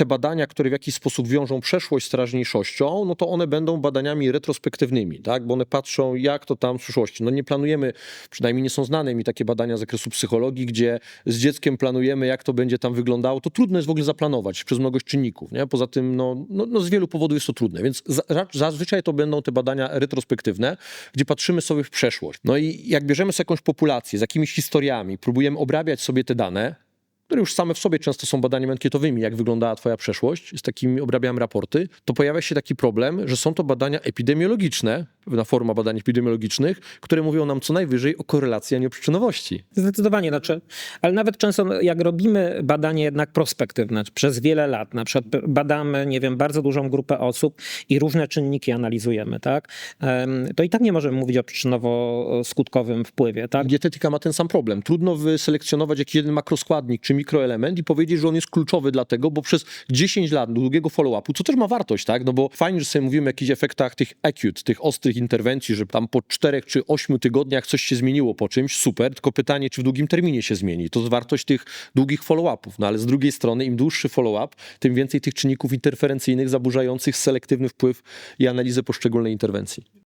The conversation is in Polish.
te badania, które w jakiś sposób wiążą przeszłość z teraźniejszością, no to one będą badaniami retrospektywnymi, tak? bo one patrzą, jak to tam w przyszłości. No nie planujemy, przynajmniej nie są znane mi takie badania z zakresu psychologii, gdzie z dzieckiem planujemy, jak to będzie tam wyglądało. To trudno jest w ogóle zaplanować przez mnogość czynników. Nie? Poza tym, no, no, no z wielu powodów jest to trudne, więc za, za- zazwyczaj to będą te badania retrospektywne, gdzie patrzymy sobie w przeszłość. No i jak bierzemy sobie jakąś populację z jakimiś historiami, próbujemy obrabiać sobie te dane, które już same w sobie często są badaniami ankietowymi, jak wyglądała twoja przeszłość, z takimi obrabiamy raporty, to pojawia się taki problem, że są to badania epidemiologiczne, pewna forma badań epidemiologicznych, które mówią nam co najwyżej o korelacji, a nie o przyczynowości. Zdecydowanie, znaczy, ale nawet często no, jak robimy badanie jednak prospektywne, przez wiele lat, na przykład badamy, nie wiem, bardzo dużą grupę osób i różne czynniki analizujemy, tak, to i tak nie możemy mówić o przyczynowo-skutkowym wpływie, tak. Dietetyka ma ten sam problem. Trudno wyselekcjonować jakiś jeden makroskładnik czy mikroelement i powiedzieć, że on jest kluczowy dlatego, bo przez 10 lat długiego follow-upu, co też ma wartość, tak? No bo fajnie, że sobie mówimy o jakichś efektach tych acute, tych ostrych interwencji, że tam po 4 czy 8 tygodniach coś się zmieniło po czymś, super, tylko pytanie, czy w długim terminie się zmieni. To jest wartość tych długich follow-upów. No ale z drugiej strony, im dłuższy follow-up, tym więcej tych czynników interferencyjnych zaburzających selektywny wpływ i analizę poszczególnej interwencji.